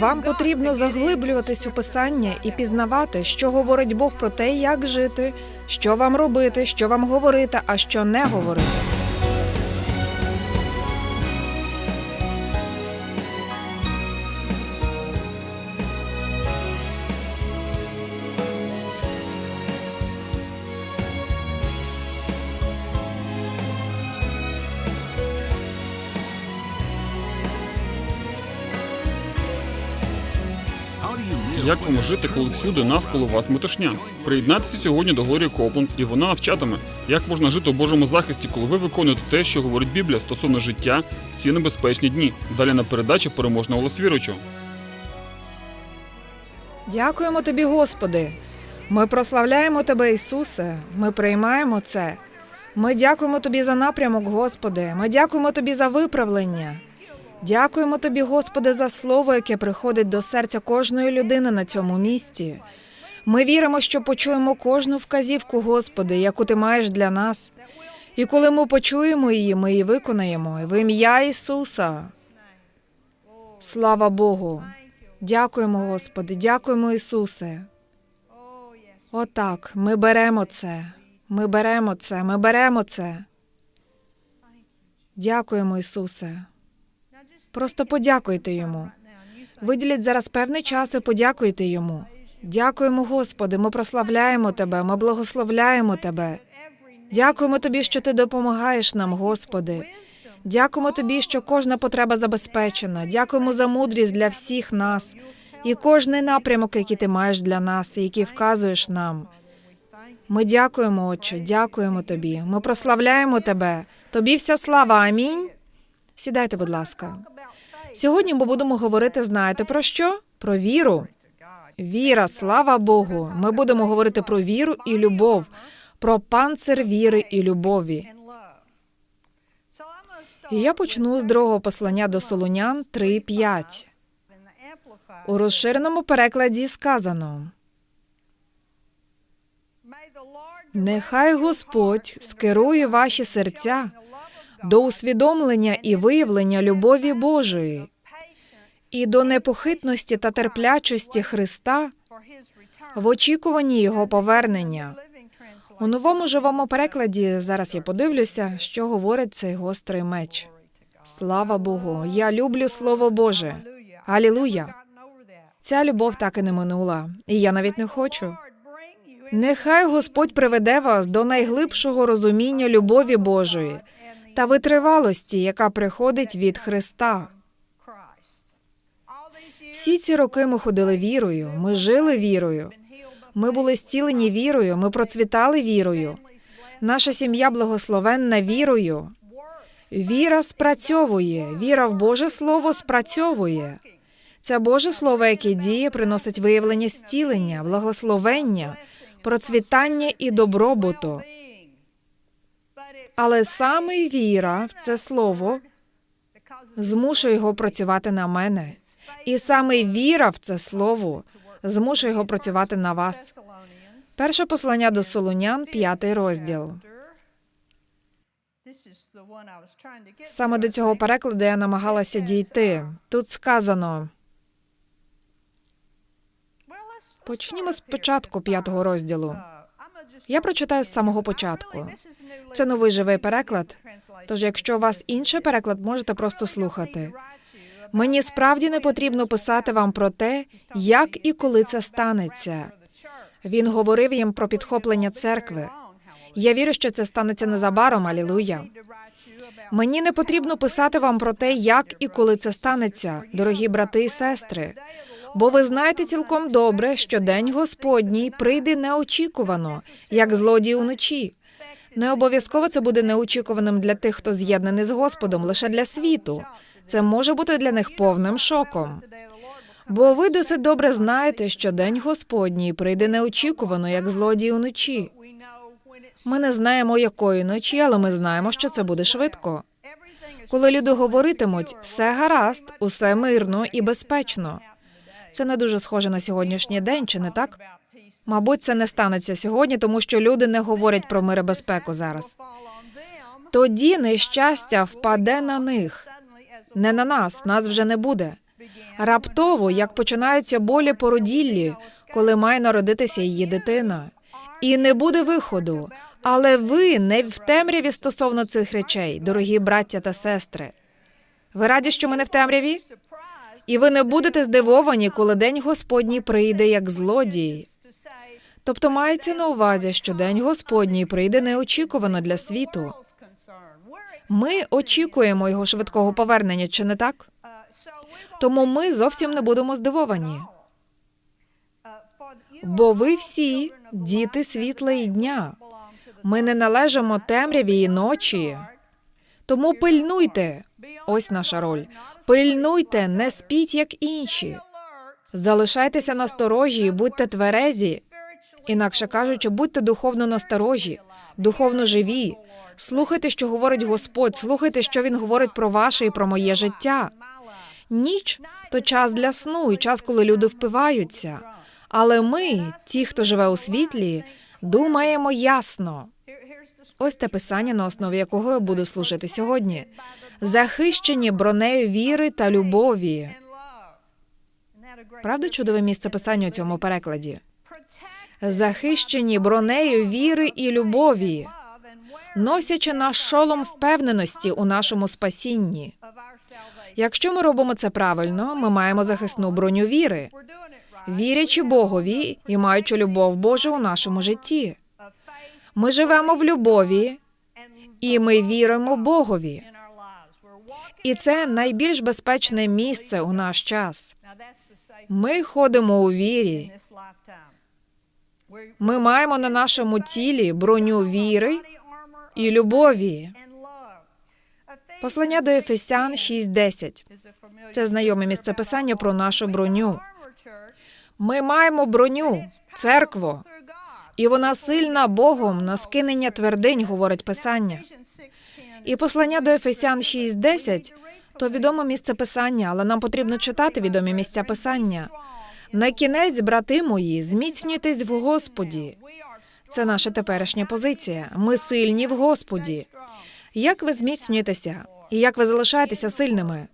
Вам потрібно заглиблюватись у писання і пізнавати, що говорить Бог про те, як жити, що вам робити, що вам говорити, а що не говорити. Як вам жити, коли всюди навколо вас метушня? Приєднайтеся сьогодні до Глорії Копленд, і вона навчатиме, як можна жити у Божому захисті, коли ви виконуєте те, що говорить Біблія стосовно життя в ці небезпечні дні. Далі на передачі переможна голос. Дякуємо тобі, Господи. Ми прославляємо Тебе, Ісусе. Ми приймаємо це. Ми дякуємо Тобі за напрямок, Господи. Ми дякуємо Тобі за виправлення. Дякуємо Тобі, Господи, за слово, яке приходить до серця кожної людини на цьому місці. Ми віримо, що почуємо кожну вказівку, Господи, яку Ти маєш для нас. І коли ми почуємо її, ми її виконаємо в ім'я Ісуса. Слава Богу. Дякуємо, Господи, дякуємо, Ісусе. Отак, ми беремо це. Ми беремо це, ми беремо це. Дякуємо, Ісусе. Просто подякуйте йому. Виділіть зараз певний час і подякуйте йому. Дякуємо, Господи, ми прославляємо Тебе, ми благословляємо Тебе. Дякуємо Тобі, що Ти допомагаєш нам, Господи. Дякуємо Тобі, що кожна потреба забезпечена. Дякуємо за мудрість для всіх нас і кожний напрямок, який ти маєш для нас, і який вказуєш нам. Ми дякуємо, Отче, дякуємо Тобі. Ми прославляємо Тебе. Тобі вся слава. Амінь. Сідайте, будь ласка. Сьогодні ми будемо говорити, знаєте про що? Про віру. Віра, слава Богу. Ми будемо говорити про віру і любов, про панцир віри і любові. І я почну з другого послання до Солунян 3.5. У розширеному перекладі сказано: Нехай Господь скерує ваші серця до усвідомлення і виявлення любові Божої і до непохитності та терплячості Христа в очікуванні Його повернення. У новому живому перекладі зараз я подивлюся, що говорить цей гострий меч. Слава Богу! Я люблю Слово Боже. Алілуя! Ця любов так і не минула, і я навіть не хочу. Нехай Господь приведе вас до найглибшого розуміння любові Божої та витривалості, яка приходить від Христа. Всі ці роки ми ходили вірою, ми жили вірою. Ми були зцілені вірою, ми процвітали вірою. Наша сім'я благословенна вірою. Віра спрацьовує, віра в Боже Слово спрацьовує. Це Боже Слово, яке діє, приносить виявлення зцілення, благословення, процвітання і добробуту. Але саме віра в це слово змушує його працювати на мене. І саме віра в це слово змушує його працювати на вас. Перше послання до Солунян, п'ятий розділ. Саме до цього перекладу я намагалася дійти. Тут сказано. Почнімо з початку п'ятого розділу. Я прочитаю з самого початку. Це новий живий переклад. Тож, якщо у вас інший переклад, можете просто слухати. Мені справді не потрібно писати вам про те, як і коли це станеться. Він говорив їм про підхоплення церкви. Я вірю, що це станеться незабаром. Алілуя. Мені не потрібно писати вам про те, як і коли це станеться, дорогі брати і сестри. Бо ви знаєте цілком добре, що день Господній прийде неочікувано, як злодій уночі. Не обов'язково це буде неочікуваним для тих, хто з'єднаний з Господом, лише для світу. Це може бути для них повним шоком. Бо ви досить добре знаєте, що день Господній прийде неочікувано, як злодій уночі. Ми не знаємо, якої ночі, але ми знаємо, що це буде швидко. Коли люди говоритимуть все гаразд, усе мирно і безпечно. Це не дуже схоже на сьогоднішній день, чи не так? Мабуть, це не станеться сьогодні, тому що люди не говорять про мир і безпеку зараз. Тоді нещастя впаде на них, не на нас, нас вже не буде. Раптово, як починаються болі породіллі, коли має народитися її дитина. І не буде виходу. Але ви не в темряві стосовно цих речей, дорогі браття та сестри. Ви раді, що ми не в темряві? І ви не будете здивовані, коли день Господній прийде як злодій. Тобто мається на увазі, що день Господній прийде неочікувано для світу. Ми очікуємо його швидкого повернення, чи не так? Тому ми зовсім не будемо здивовані. Бо ви всі діти світла і дня. Ми не належимо темряві і ночі. Тому пильнуйте. Ось наша роль. Пильнуйте, не спіть, як інші. Залишайтеся насторожі і будьте тверезі. Інакше кажучи, будьте духовно насторожі, духовно живі. Слухайте, що говорить Господь, слухайте, що Він говорить про ваше і про моє життя. Ніч то час для сну і час, коли люди впиваються. Але ми, ті, хто живе у світлі, думаємо ясно. Ось те писання, на основі якого я буду служити сьогодні. Захищені бронею віри та любові. Правда, чудове місце писання у цьому перекладі? Захищені бронею віри і любові, носячи наш шолом впевненості у нашому спасінні. Якщо ми робимо це правильно, ми маємо захисну броню віри, вірячи Богові і маючи любов Божу у нашому житті. Ми живемо в любові, і ми віримо Богові. І це найбільш безпечне місце у наш час. Ми ходимо у вірі. Ми маємо на нашому тілі броню віри і любові. Послання до Ефесян 6.10. Це знайоме місце писання про нашу броню. Ми маємо броню, церкву, і вона сильна Богом на скинення твердинь, говорить писання. І послання до Ефесян 6.10 – то відоме місце писання, але нам потрібно читати відомі місця писання. На кінець, брати мої, зміцнюйтесь в Господі. Це наша теперішня позиція. Ми сильні в Господі. Як ви зміцнюєтеся і як ви залишаєтеся сильними?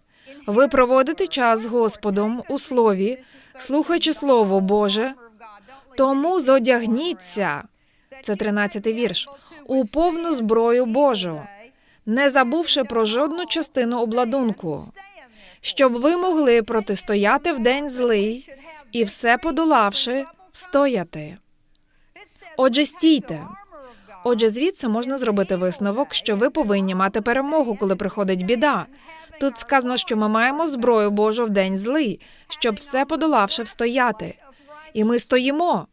Ви проводите час з Господом у слові, слухаючи Слово Боже. Тому зодягніться. Це 13-й вірш. У повну зброю Божу, не забувши про жодну частину обладунку, щоб ви могли протистояти в день злий і все подолавши, стояти. Отже, стійте. Отже, звідси можна зробити висновок, що ви повинні мати перемогу, коли приходить біда. Тут сказано, що ми маємо зброю Божу в день злий, щоб все подолавши встояти. І ми стоїмо,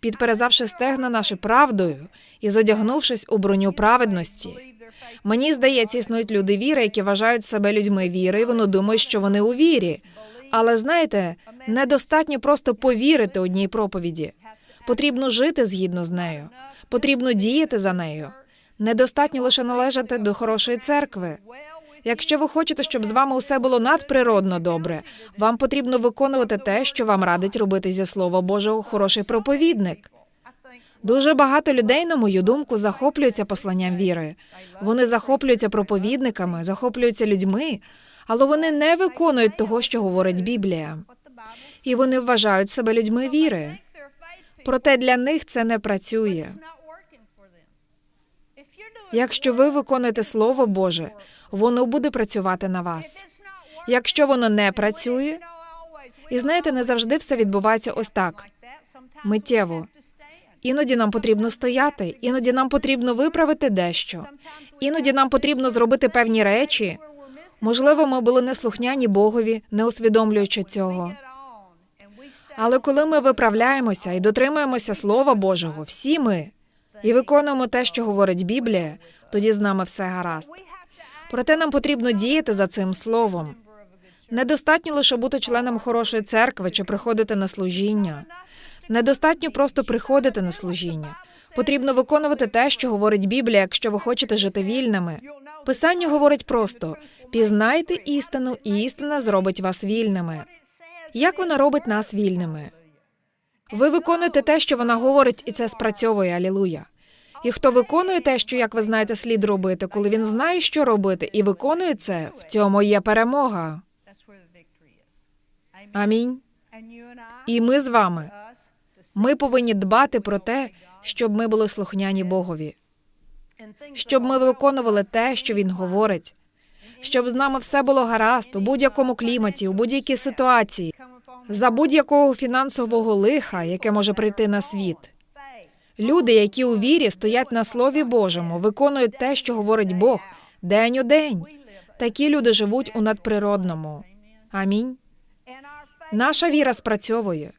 підперезавши стегна наші правдою і зодягнувшись у броню праведності. Мені здається, існують люди віри, які вважають себе людьми віри, і вони думають, що вони у вірі. Але знаєте, недостатньо просто повірити одній проповіді. Потрібно жити згідно з нею, потрібно діяти за нею. Недостатньо лише належати до хорошої церкви. Якщо ви хочете, щоб з вами усе було надприродно добре, вам потрібно виконувати те, що вам радить робити зі слова Божого хороший проповідник. Дуже багато людей, на мою думку, захоплюються посланням віри. Вони захоплюються проповідниками, захоплюються людьми, але вони не виконують того, що говорить Біблія. І вони вважають себе людьми віри. Проте для них це не працює. Якщо ви виконуєте Слово Боже, воно буде працювати на вас. Якщо воно не працює, і знаєте, не завжди все відбувається ось так миттєво. Іноді нам потрібно стояти, іноді нам потрібно виправити дещо. Іноді нам потрібно зробити певні речі. Можливо, ми були неслухняні Богові, не усвідомлюючи цього. Але коли ми виправляємося і дотримуємося Слова Божого, всі ми і виконуємо те, що говорить Біблія, тоді з нами все гаразд. Проте нам потрібно діяти за цим словом. Недостатньо лише бути членом хорошої церкви чи приходити на служіння. Недостатньо просто приходити на служіння. Потрібно виконувати те, що говорить Біблія, якщо ви хочете жити вільними. Писання говорить просто: пізнайте істину, і істина зробить вас вільними. Як вона робить нас вільними? Ви виконуєте те, що вона говорить, і це спрацьовує алілуя. І хто виконує те, що, як ви знаєте, слід робити, коли він знає, що робити, і виконує це, в цьому є перемога. Амінь. І ми з вами. Ми повинні дбати про те, щоб ми були слухняні Богові, щоб ми виконували те, що Він говорить, щоб з нами все було гаразд у будь-якому кліматі, у будь-якій ситуації, за будь-якого фінансового лиха, яке може прийти на світ. Люди, які у вірі стоять на Слові Божому, виконують те, що говорить Бог, день у день. Такі люди живуть у надприродному. Амінь. Наша віра спрацьовує,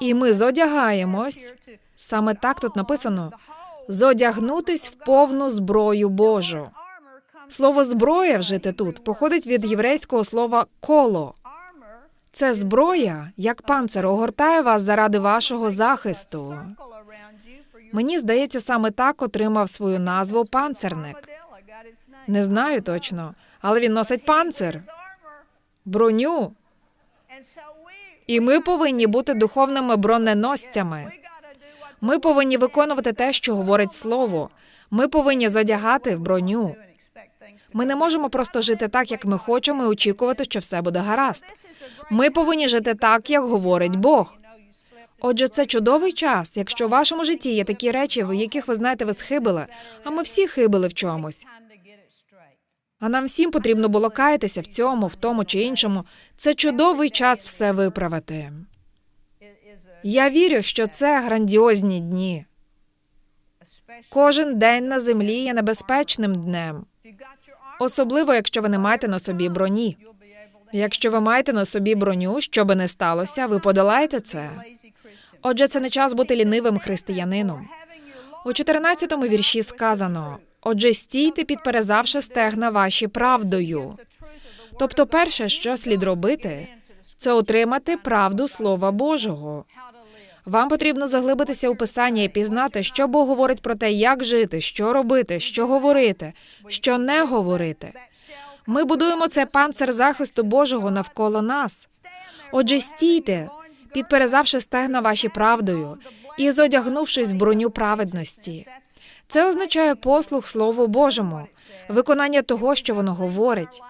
і ми зодягаємось. Саме так тут написано: зодягнутись в повну зброю Божу. Слово зброя вжите тут походить від єврейського слова коло. Це зброя, як панцир, огортає вас заради вашого захисту. Мені здається, саме так отримав свою назву панцерник. Не знаю точно, але він носить панцир, броню. І ми повинні бути духовними броненосцями. Ми повинні виконувати те, що говорить слово. Ми повинні зодягати в броню. Ми не можемо просто жити так, як ми хочемо, і очікувати, що все буде гаразд. Ми повинні жити так, як говорить Бог. Отже, це чудовий час, якщо в вашому житті є такі речі, в яких ви знаєте, ви схибили, а ми всі хибили в чомусь. А нам всім потрібно було каятися в цьому, в тому чи іншому. Це чудовий час все виправити. Я вірю, що це грандіозні дні. Кожен день на землі є небезпечним днем, особливо якщо ви не маєте на собі броні. Якщо ви маєте на собі броню, що би не сталося, ви подолаєте це. Отже, це не час бути лінивим християнином. У 14-му вірші сказано: Отже, стійте, підперезавши стегна ваші правдою. Тобто, перше, що слід робити, це отримати правду Слова Божого. Вам потрібно заглибитися у писання і пізнати, що Бог говорить про те, як жити, що робити, що говорити, що не говорити. Ми будуємо цей панцир захисту Божого навколо нас. Отже, стійте, підперезавши стегна ваші правдою і зодягнувшись в броню праведності. Це означає послух Слову Божому, виконання того, що воно говорить.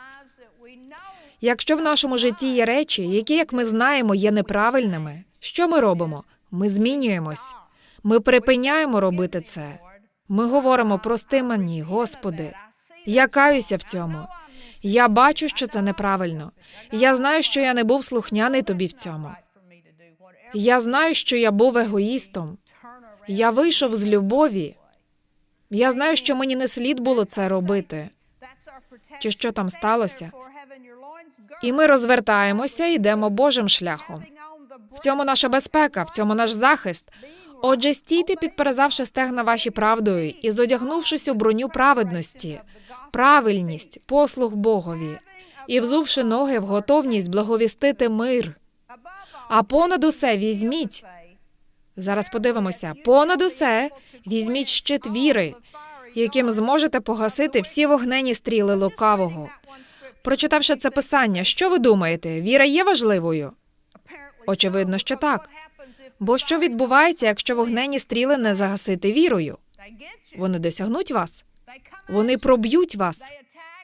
Якщо в нашому житті є речі, які, як ми знаємо, є неправильними, що ми робимо? Ми змінюємось. Ми припиняємо робити це. Ми говоримо прости мені, Господи. Я каюся в цьому. Я бачу, що це неправильно. Я знаю, що я не був слухняний тобі в цьому. Я знаю, що я був егоїстом. Я вийшов з любові. Я знаю, що мені не слід було це робити. Чи що там сталося? І ми розвертаємося і йдемо Божим шляхом. В цьому наша безпека, в цьому наш захист. Отже, стійте, підперезавши стегна ваші правдою і зодягнувшись у броню праведності, правильність, послуг Богові, і взувши ноги в готовність благовістити мир. А понад усе візьміть. Зараз подивимося. Понад усе візьміть щит віри, яким зможете погасити всі вогнені стріли лукавого. Прочитавши це писання, що ви думаєте? Віра є важливою? Очевидно, що так. Бо що відбувається, якщо вогнені стріли не загасити вірою? Вони досягнуть вас, вони проб'ють вас,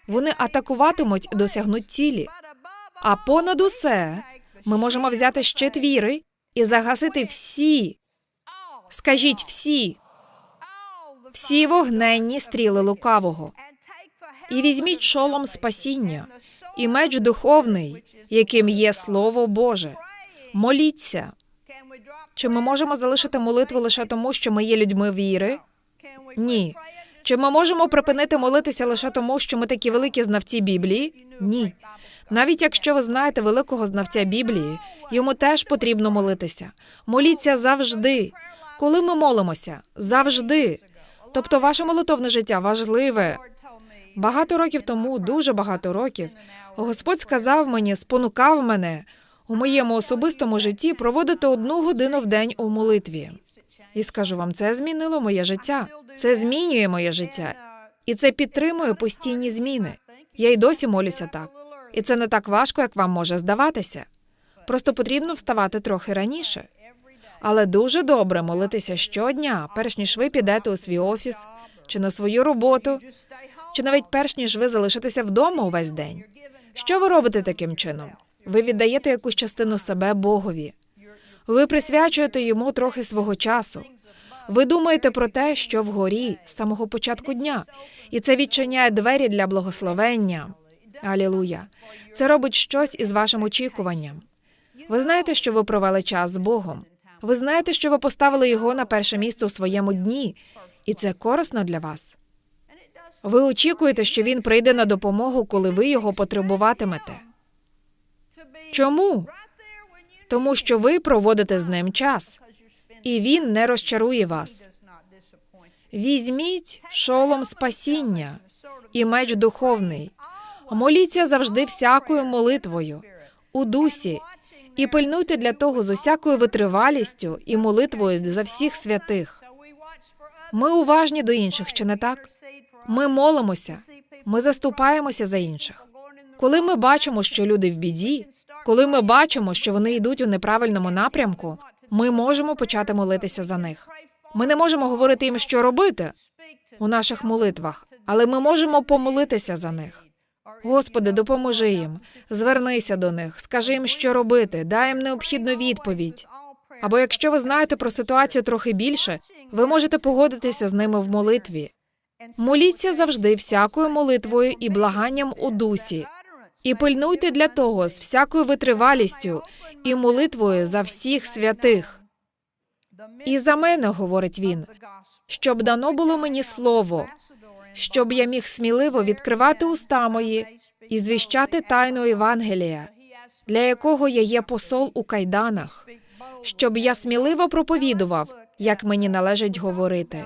вони атакуватимуть, досягнуть цілі. А понад усе ми можемо взяти щит віри і загасити всі, скажіть всі, всі вогненні стріли лукавого. І візьміть шолом спасіння і меч духовний, яким є Слово Боже. Моліться. Чи ми можемо залишити молитву лише тому, що ми є людьми віри? Ні. Чи ми можемо припинити молитися лише тому, що ми такі великі знавці Біблії? Ні. Навіть якщо ви знаєте великого знавця Біблії, йому теж потрібно молитися. Моліться завжди. Коли ми молимося, завжди. Тобто, ваше молитовне життя важливе. Багато років тому, дуже багато років, Господь сказав мені, спонукав мене у моєму особистому житті проводити одну годину в день у молитві. І скажу вам, це змінило моє життя. Це змінює моє життя, і це підтримує постійні зміни. Я й досі молюся так. І це не так важко, як вам може здаватися. Просто потрібно вставати трохи раніше. Але дуже добре молитися щодня, перш ніж ви підете у свій офіс чи на свою роботу, чи навіть перш ніж ви залишитеся вдома увесь день. Що ви робите таким чином? Ви віддаєте якусь частину себе Богові. Ви присвячуєте йому трохи свого часу. Ви думаєте про те, що вгорі з самого початку дня, і це відчиняє двері для благословення. Алілуя. Це робить щось із вашим очікуванням. Ви знаєте, що ви провели час з Богом. Ви знаєте, що ви поставили його на перше місце у своєму дні, і це корисно для вас. Ви очікуєте, що він прийде на допомогу, коли ви його потребуватимете. Чому? Тому що ви проводите з ним час, і він не розчарує вас. Візьміть шолом спасіння і меч духовний. Моліться завжди всякою молитвою у дусі, і пильнуйте для того з усякою витривалістю і молитвою за всіх святих. Ми уважні до інших, чи не так? Ми молимося, ми заступаємося за інших. Коли ми бачимо, що люди в біді, коли ми бачимо, що вони йдуть у неправильному напрямку, ми можемо почати молитися за них. Ми не можемо говорити їм, що робити у наших молитвах, але ми можемо помолитися за них. Господи, допоможи їм, звернися до них, скажи їм, що робити, дай їм необхідну відповідь. Або якщо ви знаєте про ситуацію трохи більше, ви можете погодитися з ними в молитві. Моліться завжди всякою молитвою і благанням у дусі, і пильнуйте для того з всякою витривалістю і молитвою за всіх святих. І за мене, говорить він, щоб дано було мені слово, щоб я міг сміливо відкривати уста мої і звіщати тайну Євангелія, для якого я є посол у кайданах, щоб я сміливо проповідував, як мені належить говорити.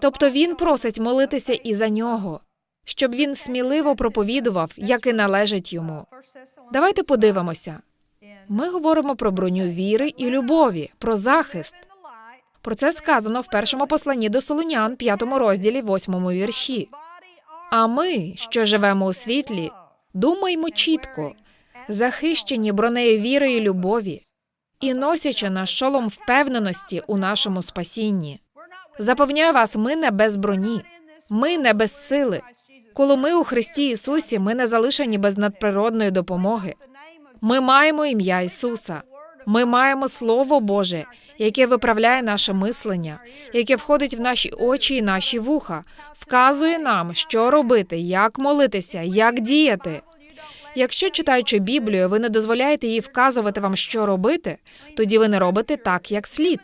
Тобто він просить молитися і за нього, щоб він сміливо проповідував, як і належить йому. Давайте подивимося. Ми говоримо про броню віри і любові, про захист. Про це сказано в першому посланні до Солунян, п'ятому розділі, восьмому вірші. А ми, що живемо у світлі, думаймо чітко, захищені бронею віри і любові, і носячи наш шолом впевненості у нашому спасінні. Запевняю вас, ми не без броні, ми не без сили. Коли ми у Христі Ісусі, ми не залишені без надприродної допомоги. Ми маємо ім'я Ісуса. Ми маємо Слово Боже, яке виправляє наше мислення, яке входить в наші очі і наші вуха, вказує нам, що робити, як молитися, як діяти. Якщо читаючи Біблію, ви не дозволяєте їй вказувати вам, що робити, тоді ви не робите так, як слід.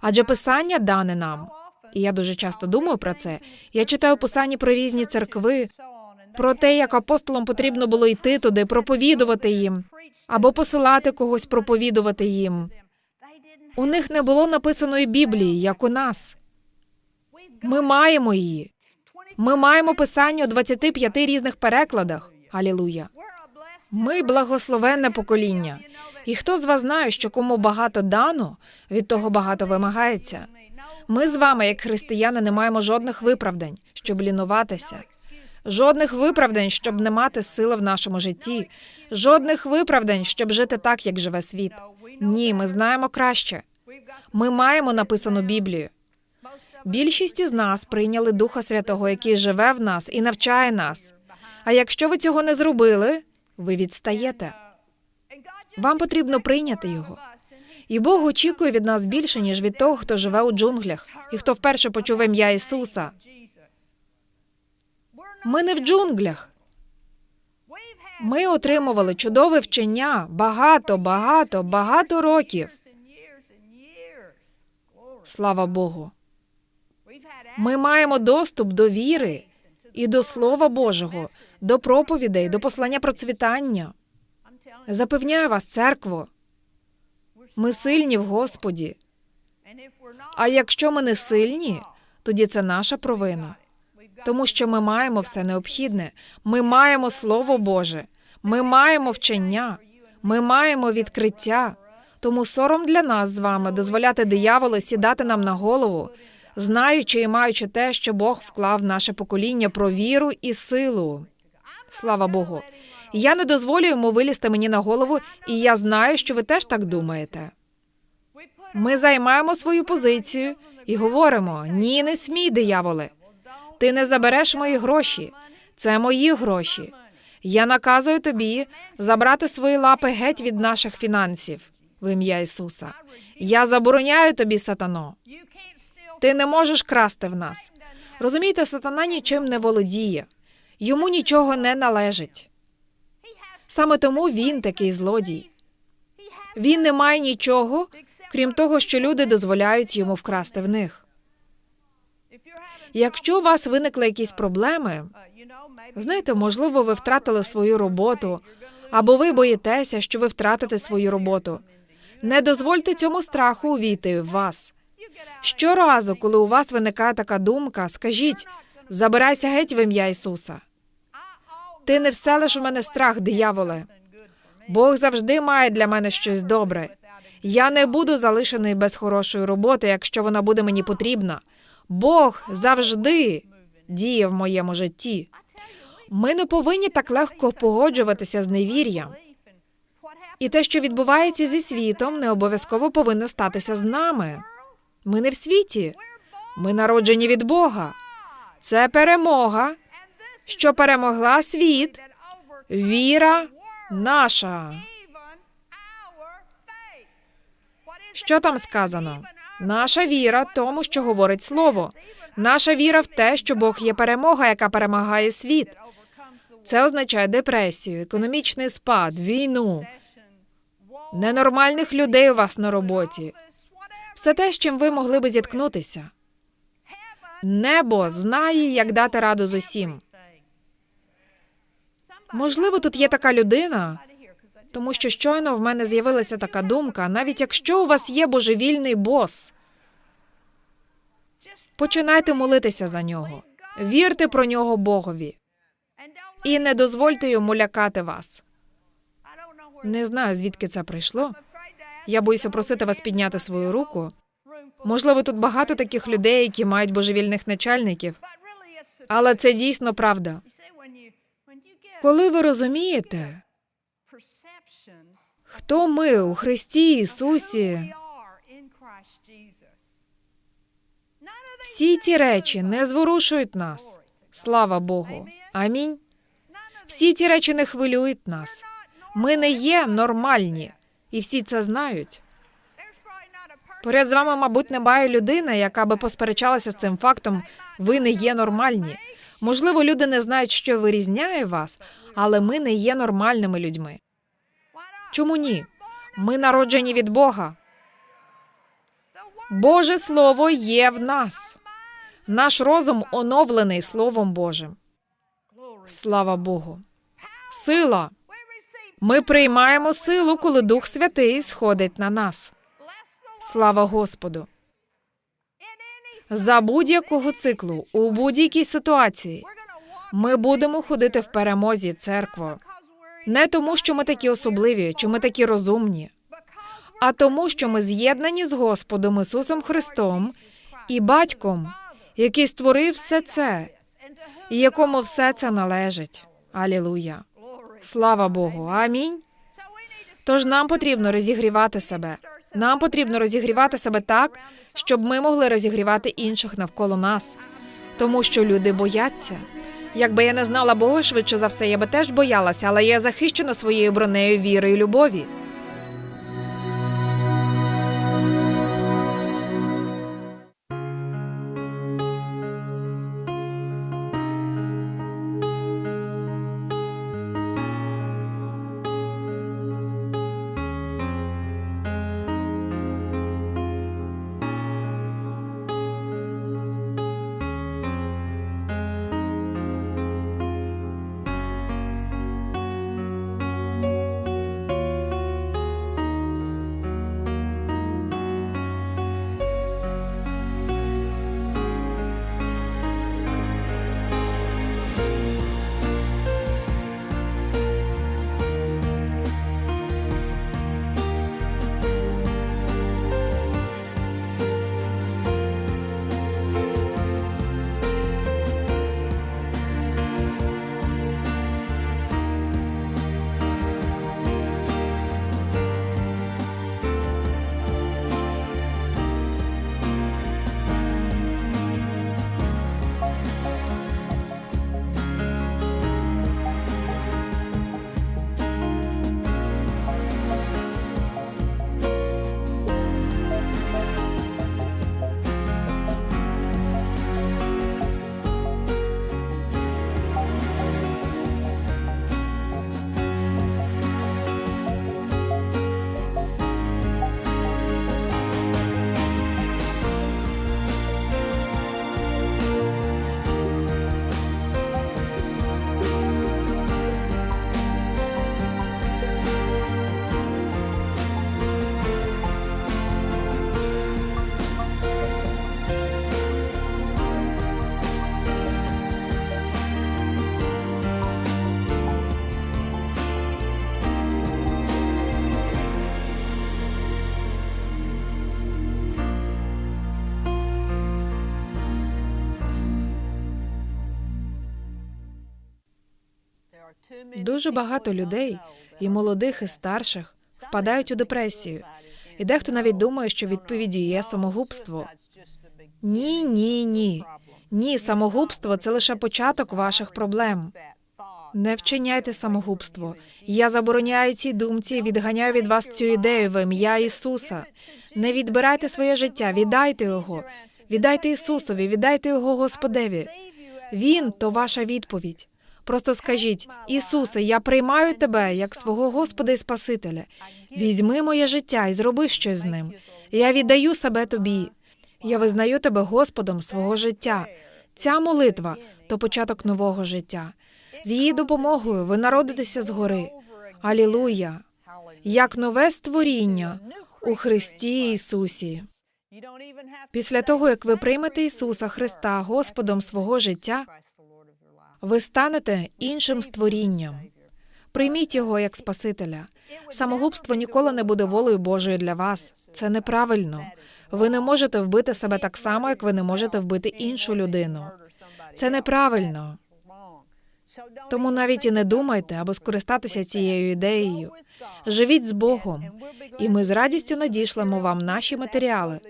Адже писання дане нам. І я дуже часто думаю про це. Я читаю писання про різні церкви, про те, як апостолам потрібно було йти туди, проповідувати їм, або посилати когось проповідувати їм. У них не було написаної Біблії, як у нас. Ми маємо її. Ми маємо писання у 25 різних перекладах. Алілуя. Ми благословенне покоління. І хто з вас знає, що кому багато дано, від того багато вимагається. Ми з вами, як християни, не маємо жодних виправдань, щоб лінуватися. Жодних виправдань, щоб не мати сили в нашому житті, жодних виправдань, щоб жити так, як живе світ. Ні, ми знаємо краще. Ми маємо написану Біблію. Більшість із нас прийняли Духа Святого, який живе в нас і навчає нас. А якщо ви цього не зробили, ви відстаєте. Вам потрібно прийняти його. І Бог очікує від нас більше, ніж від того, хто живе у джунглях і хто вперше почув ім'я Ісуса. Ми не в джунглях. Ми отримували чудове вчення багато, багато, багато років. Слава Богу. Ми маємо доступ до віри і до Слова Божого, до проповідей, до послання процвітання. Запевняю вас, церкво, ми сильні в Господі. А якщо ми не сильні, тоді це наша провина. Тому що ми маємо все необхідне. Ми маємо Слово Боже, ми маємо вчення, ми маємо відкриття. Тому сором для нас з вами дозволяти дияволу сідати нам на голову, знаючи і маючи те, що Бог вклав в наше покоління про віру і силу. Слава Богу. Я не дозволю йому вилізти мені на голову, і я знаю, що ви теж так думаєте. Ми займаємо свою позицію і говоримо: ні, не смій, дияволе. Ти не забереш мої гроші. Це мої гроші. Я наказую тобі забрати свої лапи геть від наших фінансів в ім'я Ісуса. Я забороняю тобі, сатано. Ти не можеш красти в нас. Розумієте, сатана нічим не володіє, йому нічого не належить. Саме тому він такий злодій. Він не має нічого, крім того, що люди дозволяють йому вкрасти в них. Якщо у вас виникли якісь проблеми, знаєте, можливо, ви втратили свою роботу, або ви боїтеся, що ви втратите свою роботу. Не дозвольте цьому страху увійти в вас. Щоразу, коли у вас виникає така думка, скажіть: забирайся геть в ім'я Ісуса. Ти не вселиш у мене страх, дияволе. Бог завжди має для мене щось добре. Я не буду залишений без хорошої роботи, якщо вона буде мені потрібна. Бог завжди діє в моєму житті. Ми не повинні так легко погоджуватися з невір'ям. І те, що відбувається зі світом, не обов'язково повинно статися з нами. Ми не в світі, ми народжені від Бога. Це перемога, що перемогла світ, віра наша. Що там сказано? Наша віра тому, що говорить слово. Наша віра в те, що Бог є перемога, яка перемагає світ. Це означає депресію, економічний спад, війну, ненормальних людей у вас на роботі. Все те, з чим ви могли би зіткнутися. Небо знає, як дати раду з усім. Можливо, тут є така людина, тому що щойно в мене з'явилася така думка, навіть якщо у вас є божевільний бос, починайте молитися за нього, вірте про нього Богові і не дозвольте йому лякати вас. Не знаю, звідки це прийшло. Я боюся просити вас підняти свою руку. Можливо, тут багато таких людей, які мають божевільних начальників, але це дійсно правда. Коли ви розумієте, хто ми у Христі Ісусі, всі ці речі не зворушують нас. Слава Богу. Амінь. Всі ці речі не хвилюють нас. Ми не є нормальні, і всі це знають. Поряд з вами, мабуть, немає людини, яка би посперечалася з цим фактом. Ви не є нормальні. Можливо, люди не знають, що вирізняє вас, але ми не є нормальними людьми. Чому ні? Ми народжені від Бога. Боже Слово є в нас. Наш розум оновлений Словом Божим. Слава Богу. Сила. Ми приймаємо силу, коли Дух Святий сходить на нас. Слава Господу. За будь-якого циклу, у будь-якій ситуації, ми будемо ходити в перемозі, церкво. Не тому, що ми такі особливі, чи ми такі розумні, а тому, що ми з'єднані з Господом Ісусом Христом і Батьком, який створив все це, і якому все це належить. Алілуя. Слава Богу. Амінь. Тож нам потрібно розігрівати себе. Нам потрібно розігрівати себе так, щоб ми могли розігрівати інших навколо нас, тому що люди бояться. Якби я не знала Бога, швидше за все, я би теж боялася, але я захищена своєю бронею віри і любові. Дуже багато людей, і молодих, і старших, впадають у депресію. І дехто навіть думає, що відповіддю є самогубство. Ні, ні, ні. Ні, самогубство це лише початок ваших проблем. Не вчиняйте самогубство. Я забороняю цій думці і відганяю від вас цю ідею в ім'я Ісуса. Не відбирайте своє життя, віддайте його. Віддайте Ісусові, віддайте його Господеві. Він то ваша відповідь. Просто скажіть, Ісусе, я приймаю тебе як свого Господа і Спасителя. Візьми моє життя і зроби щось з ним. Я віддаю себе тобі. Я визнаю тебе Господом свого життя. Ця молитва то початок нового життя. З її допомогою ви народитеся згори. Алілуя! Як нове створіння у Христі Ісусі. Після того, як ви приймете Ісуса Христа Господом свого життя, ви станете іншим створінням. Прийміть його як Спасителя. Самогубство ніколи не буде волею Божою для вас. Це неправильно. Ви не можете вбити себе так само, як ви не можете вбити іншу людину. Це неправильно. Тому навіть і не думайте або скористатися цією ідеєю. Живіть з Богом, і ми з радістю надішлемо вам наші матеріали.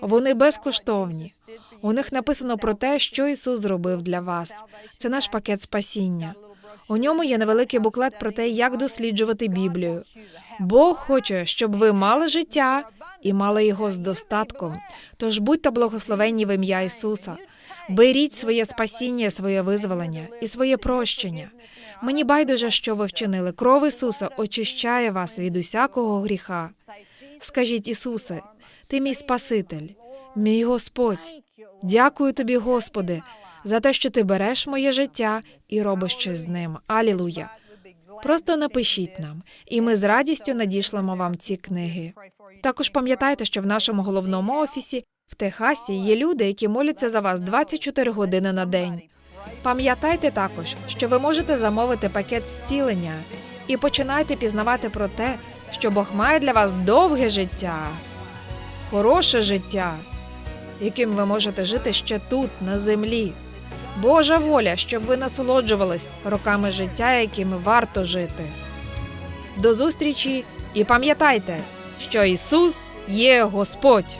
Вони безкоштовні. У них написано про те, що Ісус зробив для вас. Це наш пакет спасіння. У ньому є невеликий буклет про те, як досліджувати Біблію. Бог хоче, щоб ви мали життя і мали його з достатком. Тож будьте благословенні в ім'я Ісуса. Беріть своє спасіння, своє визволення і своє прощення. Мені байдуже, що ви вчинили. Кров Ісуса очищає вас від усякого гріха. Скажіть, Ісусе, ти мій Спаситель, мій Господь. Дякую тобі, Господи, за те, що ти береш моє життя і робиш щось з ним. Алілуя. Просто напишіть нам, і ми з радістю надішлемо вам ці книги. Також пам'ятайте, що в нашому головному офісі в Техасі є люди, які моляться за вас 24 години на день. Пам'ятайте також, що ви можете замовити пакет зцілення і починайте пізнавати про те, що Бог має для вас довге життя, хороше життя, яким ви можете жити ще тут, на землі. Божа воля, щоб ви насолоджувались роками життя, якими варто жити. До зустрічі і пам'ятайте, що Ісус є Господь.